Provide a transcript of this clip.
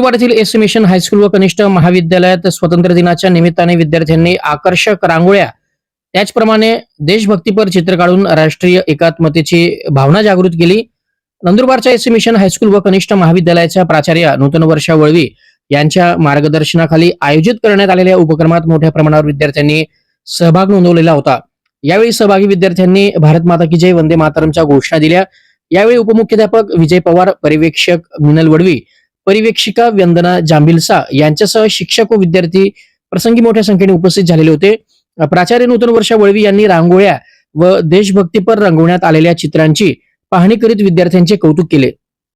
नंदुरबारातील येथील S mission high school व कनिष्ठ महाविद्यालयात स्वातंत्र्य दिनाच्या निमित्ताने विद्यार्थ्यांनी आकर्षक रांगोळ्या. त्याचप्रमाणे देशभक्तीपर चित्र काढून राष्ट्रीय एकात्मतेची भावना जागृत केली. नंदुरबारच्या एस मिशन हायस्कूल व कनिष्ठ महाविद्यालयाच्या प्राचार्य नूतन वर्षा वळवी यांच्या मार्गदर्शनाखाली आयोजित करण्यात आलेल्या उपक्रमात मोठ्या प्रमाणावर विद्यार्थ्यांनी सहभाग नोंदवलेला होता. यावेळी सहभागी विद्यार्थ्यांनी भारत माता की जय वंदे मातरमच्या घोषणा दिल्या. यावेळी उपमुख्याध्यापक विजय पवार पर्यवेक्षक मिनल वडवी परिवेक्षिका वंदना जांभिलसा यांच्यासह शिक्षक व विद्यार्थी प्रसंगी मोठ्या संख्येने उपस्थित झालेले होते. प्राचार्य नूतन वर्षा वळवी यांनी रांगोळ्या व देशभक्तीपर रंगवण्यात आलेल्या चित्रांची पाहणी करीत विद्यार्थ्यांचे कौतुक केले.